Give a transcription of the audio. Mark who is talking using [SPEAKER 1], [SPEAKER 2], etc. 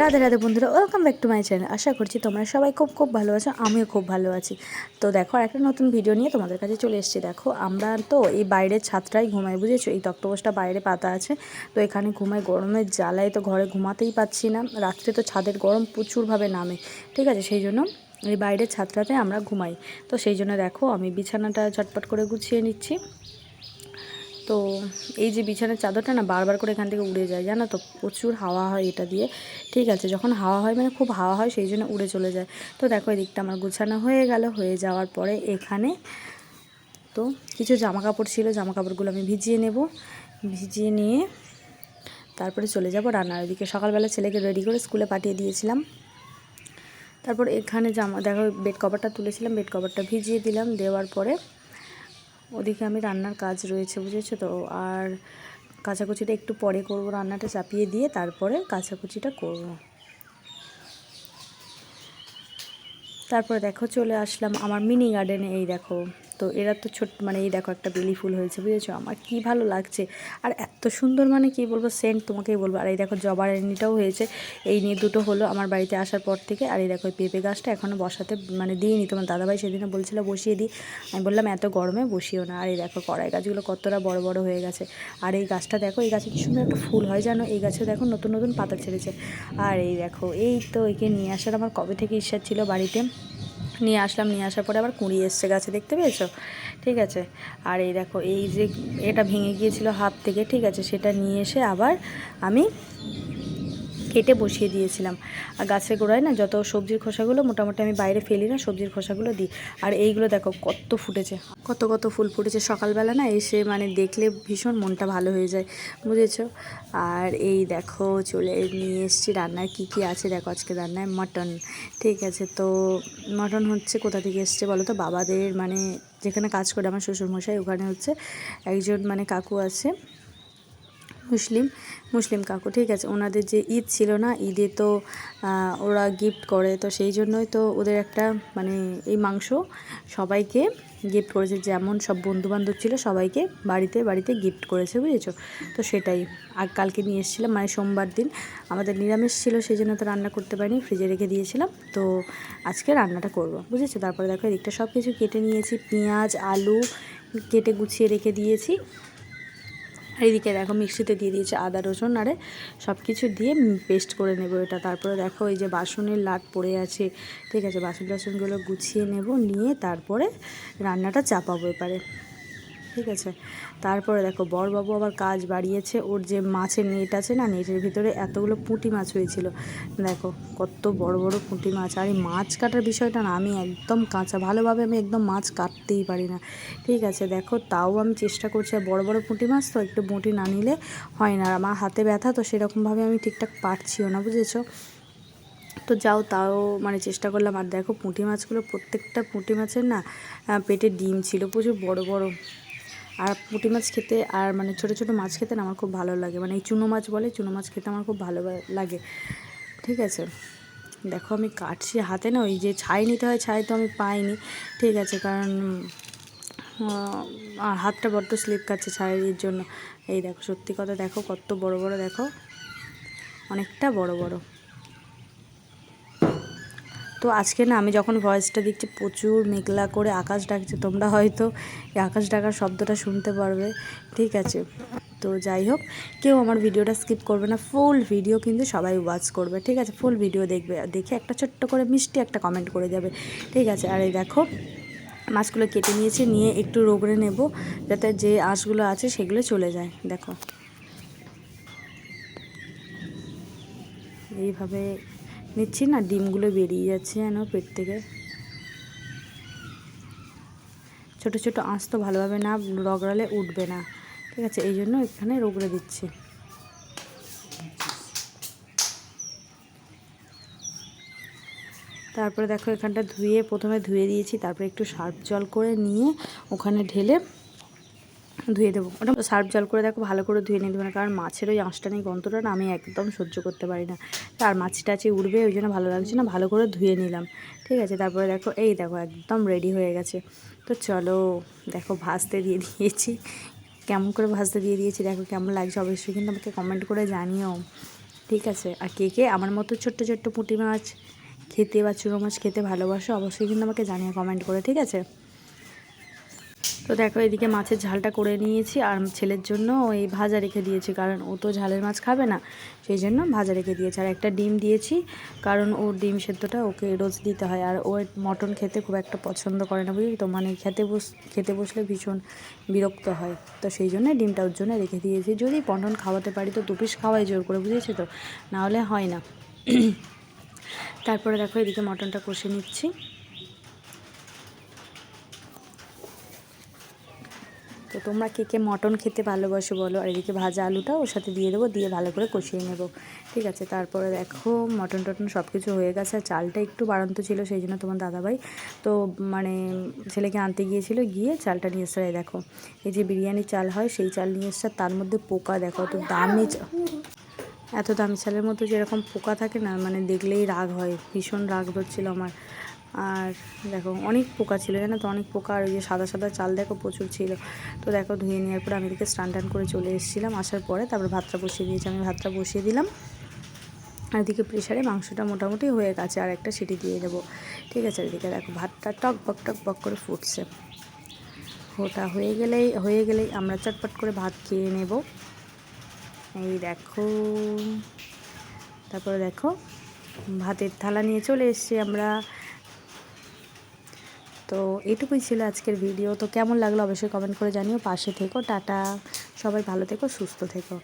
[SPEAKER 1] রাধে রাধে বন্ধুরা welcome back to my channel আশা করছি তোমরা সবাই খুব খুব ভালো আছো, আমিও খুব ভালো আছি। তো দেখো একটা নতুন ভিডিও নিয়ে তোমাদের কাছে চলে এসেছি। দেখো, আমরা তো এই বাইরের ছাদটাই ঘুমাই, বুঝেছ? এই তক্তপোষটা বাইরে পাতা আছে, তো এখানে ঘুমাই গরমের জ্বালায় তো ঘরে ঘুমাতেই পাচ্ছি না। রাত্রে তো ছাদের গরম প্রচুরভাবে নামে, ঠিক আছে? সেই জন্য এই বাইরের ছাদটাতে আমরা ঘুমাই। তো সেই জন্য দেখো, আমি বিছানাটা ঝটপট করে গুছিয়ে নিচ্ছি। তো এই যে বিছানার চাদরটা না বারবার করে এখান থেকে উড়ে যায়, জানো তো? প্রচুর হাওয়া হয় এটা দিয়ে। ঠিক আছে, যখন হাওয়া হয় মানে খুব হাওয়া হয় সেই জন্য উড়ে চলে যায়। তো দেখো এদিকটা আমার গুছানো হয়ে গেল, হয়ে যাওয়ার পরে এখানে তো কিছু জামা কাপড় ছিল জামা কাপড়গুলো আমি ভিজিয়ে নেব। ভিজিয়ে নিয়ে তারপরে চলে যাব রান্নার ওদিকে সকালবেলা ছেলেকে রেডি করে স্কুলে পাঠিয়ে দিয়েছিলাম। তারপর এখানে জামা, দেখো বেড কভারটা তুলেছিলাম বেড কভারটা ভিজিয়ে দিলাম। দেওয়ার পরে ওদিকে আমি রান্নার কাজ রয়েছে, বুঝেছ তো? আর কাঁচাকুচিটা একটু পরে করব, রান্নাটা চাপিয়ে দিয়ে তারপরে কাঁচাকুচিটা করব। তারপরে দেখো চলে আসলাম আমার মিনি গার্ডেনে এই দেখো। তো এরা তো ছোট মানে এই দেখো একটা বেলি ফুল হয়েছে, বুঝেছ? আমার কি ভালো লাগছে। আর এত সুন্দর মানে কি বলব সেন্ট তোমাকেই বলব। আর এই দেখো জবা রানিটাও হয়েছে, এই নিয়ে দুটো হলো আমার বাড়িতে আসার পর থেকে। আর এই দেখো পেঁপে গাছটা এখনও বসাতে মানে দিইনি। তোমার দাদাভাই সেদিনে বলছিল বসিয়ে দিই। আমি বললাম, এত গরমে বসিও না। আর এই দেখো কড়াই গাছগুলো কতটা বড় বড় হয়ে গেছে। আর এই গাছটা দেখো, এই গাছে কি সুন্দর একটা ফুল হয় জানো? এই গাছে দেখো নতুন নতুন পাতা ছেড়েছে। আর এই দেখো, এই তো একে নিয়ে আসার আমার কবে থেকে ইচ্ছা ছিল বাড়িতে। নিয়ে আসলাম, নিয়ে আসার পরে আবার কুঁড়ি এসছে গাছে, দেখতে পেয়েছ? ঠিক আছে। আর এই দেখো, এই যে এটা ভেঙে গিয়েছিল হাফ থেকে, ঠিক আছে, সেটা নিয়ে এসে আবার আমি কেটে বসিয়ে দিয়েছিলাম। আর গাছের গোড়ায় না যত সবজির খোসাগুলো মোটামুটি আমি বাইরে ফেলি না, সবজির খোসাগুলো দিই। আর এইগুলো দেখো কত ফুটেছে, কত কত ফুল ফুটেছে। সকালবেলা না এসে মানে দেখলে ভীষণ মনটা ভালো হয়ে যায়, বুঝেছ? আর এই দেখো চলে নিয়ে এসেছি রান্নার কী কী আছে। দেখো আজকে রান্নায় মাটন, ঠিক আছে? তো মাটন হচ্ছে কোথা থেকে এসছে বলো তো? বাবাদের মানে যেখানে কাজ করে আমার শ্বশুরমশাই, ওখানে হচ্ছে একজন মানে কাকু আছে। মুসলিম মুসলিম কাকু, ঠিক আছে? ওনাদের যে ঈদ ছিল না, ঈদে তো ওরা গিফট করে, তো সেই জন্যই তো ওদের একটা মানে এই মাংস সবাইকে গিফট করেছে। যেমন সব বন্ধুবান্ধব ছিল, সবাইকে বাড়িতে বাড়িতে গিফট করেছে, বুঝেছ? তো সেটাই। আর কালকে নিয়ে এসেছিলাম মানে সোমবার দিন। আমাদের নিরামিষ ছিল, সেই জন্য তো রান্না করতে পারিনি ফ্রিজে রেখে দিয়েছিলাম। তো আজকে রান্নাটা করব, বুঝেছ? তারপরে দেখো, এদিকটা সব কিছু কেটে নিয়েছি। পেঁয়াজ, আলু কেটে গুছিয়ে রেখে দিয়েছি। আর এদিকে দেখো মিক্সিতে দিয়ে দিয়েছে আদা, রসুন, আরে সব কিছু দিয়ে পেস্ট করে নেব এটা। তারপরে দেখো এই যে বাসনের লাট পড়ে আছে। ঠিক আছে বাসন টাসনগুলো গুছিয়ে নেব, নিয়ে তারপরে রান্নাটা চাপাবো এবারে ঠিক আছে? তারপরে দেখো, বরবাবু আবার কাজ বাড়িয়েছে। ওর যে মাছের নেট আছে না, নেটের ভিতরে এতগুলো পুঁটি মাছ হয়েছিল। দেখো, কত বড় বড় পুঁটি মাছ। আর এই মাছ কাটার বিষয়টা না, আমি একদম কাঁচা, ভালোভাবে আমি একদম মাছ কাটতেই পারি না। ঠিক আছে, দেখো, তাও আমি চেষ্টা করছি আর বড় বড় পুঁটি মাছ তো একটু বঁটি না নিলে হয় না। আর আমার হাতে ব্যথা, তো সেরকমভাবে আমি ঠিকঠাক পারছিও না, বুঝেছ? তো যাও, তাও মানে চেষ্টা করলাম। আর দেখো, পুঁটি মাছগুলো প্রত্যেকটা পুঁটি মাছের না পেটে ডিম ছিল, প্রচুর বড় বড়। আর পুঁটি মাছ খেতে আর মানে ছোটো ছোটো মাছ খেতে না আমার খুব ভালো লাগে। মানে এই চুনো মাছ বলে, চুনো মাছ খেতে আমার খুব ভালো লাগে। ঠিক আছে? দেখো আমি কাটছি হাতে না, ওই যে ছাই নিতে হয়, ছাই তো আমি পাইনি। ঠিক আছে, কারণ আর হাতটা বড্ড স্লিপ কাটছে ছাইয়ের জন্য। এই দেখো, সত্যি কথা দেখো, কত বড় বড় দেখো। অনেকটা বড় বড়। তো আজকে না আমি যখন ভয়েসটা দিচ্ছি প্রচুর মেঘলা করে আকাশ ডাকছে, তোমরা হয়তো এই আকাশ ডাকার শব্দটা শুনতে পারবে। ঠিক আছে। তো যাই হোক, কেউ আমার ভিডিওটা স্কিপ করবে না ফুল ভিডিও কিন্তু সবাই ওয়াচ করবে। ঠিক আছে? ফুল ভিডিও দেখবে। দেখে একটা ছোট্ট করে মিষ্টি একটা কমেন্ট করে যাবে। ঠিক আছে? আর এই দেখো, মাছগুলো কেটে নিয়েছি, নিয়ে একটু রোগড়ে নেব যাতে যে আঁশগুলো আছে সেগুলো চলে যায়। দেখো। এইভাবে নিচ্ছি না, ডিমগুলো বেরিয়ে যাচ্ছে যেন পেট থেকে। ছোট ছোট আঁচ তো ভালোভাবে না রগড়ালে উঠবে না। ঠিক আছে, এই জন্য এখানে রগড়ে দিচ্ছি। তারপরে দেখো এখানটা ধুয়ে, প্রথমে ধুয়ে দিয়েছি, তারপরে একটু সার্ফ জল করে নিয়ে ওখানে ঢেলে ধুয়ে দেবো। ওটা সার্ফ জল করে দেখো, ভালো করে ধুয়ে নিয়ে দেবো না, কারণ মাছের ওই আঁশটা নেই গন্ধটা না আমি একদম সহ্য করতে পারি না। আর মাছি টাছি উঠবে ওই জন্য ভালো লাগছে না, ভালো করে ধুয়ে নিলাম। ঠিক আছে, তারপরে দেখো, এই দেখো, একদম রেডি হয়ে গেছে। তো চলো, দেখো, ভাজতে দিয়ে দিয়েছি। কেমন করে ভাজতে দিয়ে দিয়েছি, দেখো কেমন লাগছে। অবশ্যই কিন্তু আমাকে কমেন্ট করে জানিও। ঠিক আছে, আর কে কে আমার মতো ছোট্ট ছোট্ট পুঁটি মাছ খেতে বা চুনো মাছ খেতে ভালোবাসো, অবশ্যই কিন্তু আমাকে জানিও কমেন্ট করে। ঠিক আছে? তো দেখো, এদিকে মাছের ঝালটা করে নিয়েছি আর ছেলের জন্য ওই ভাজা রেখে দিয়েছি, কারণ ও তো ঝালের মাছ খাবে না, সেই জন্য ভাজা রেখে দিয়েছি। আর একটা ডিম দিয়েছি, কারণ ওর ডিম সেদ্ধটা ওকে রোজ দিতে হয়, আর ও মটন খেতে খুব একটা পছন্দ করে না, বুঝলি তো? মানে খেতে বস, খেতে বসলে ভীষণ বিরক্ত হয়, তো সেই জন্য ডিমটা ওর জন্য রেখে দিয়েছি। যদি মটন খাওয়াতে পারি তো দু পিস খাওয়াই জোর করে, বুঝেছি তো? নাহলে হয় না। তারপরে দেখো, এদিকে মটনটা কষে নিচ্ছি। তো তোমরা কে কে মটন খেতে ভালোবাসো বলো, আর এদিকে ভাজা আলুটা ওর সাথে দিয়ে দেবো, দিয়ে ভালো করে কষিয়ে নেব। ঠিক আছে, তারপরে দেখো মটন টটন সব কিছু হয়ে গেছে, আর চালটা একটু বাড়ন্ত ছিল, সেই জন্য তোমার দাদাভাই তো মানে ছেলেকে আনতে গিয়েছিল, গিয়ে চালটা নিয়ে এসছে। দেখো, এই যে বিরিয়ানি চাল হয়, সেই চাল নিয়ে এসছে তার মধ্যে পোকা দেখো তো দামি এত দামি চালের মধ্যে যেরকম পোকা থাকে না মানে দেখলেই রাগ হয়, ভীষণ রাগ হচ্ছিল আমার। আর দেখো, অনেক পোকা ছিল, জানো তো? অনেক পোকা, আর ওই যে সাদা সাদা চাল দেখো প্রচুর ছিল। তো দেখো, ধুয়ে নেওয়ার পরে আমি এদিকে স্নান টান করে চলে এসেছিলাম। আসার পরে তারপর ভাতটা বসিয়ে দিয়েছি, আমি ভাতটা বসিয়ে দিলাম। আর এদিকে প্রেশারে মাংসটা মোটামুটি হয়ে গেছে, আর একটা সিটি দিয়ে দেবো। ঠিক আছে, এদিকে দেখো, ভাতটা টক বক টক বক করে ফুটছে। ওটা হয়ে গেলেই হয়ে গেলেই আমরা চটপট করে ভাত খেয়ে নেব। এই দেখো, তারপরে দেখো, ভাতের থালা নিয়ে চলে এসেছি আমরা। তো এটুকুই ছিল আজকের ভিডিও। তো কেমন লাগল অবশ্যই কমেন্ট করে জানিও। পাশে থেকো, টাটা। সবাই ভালো থেকো, সুস্থ থেকো।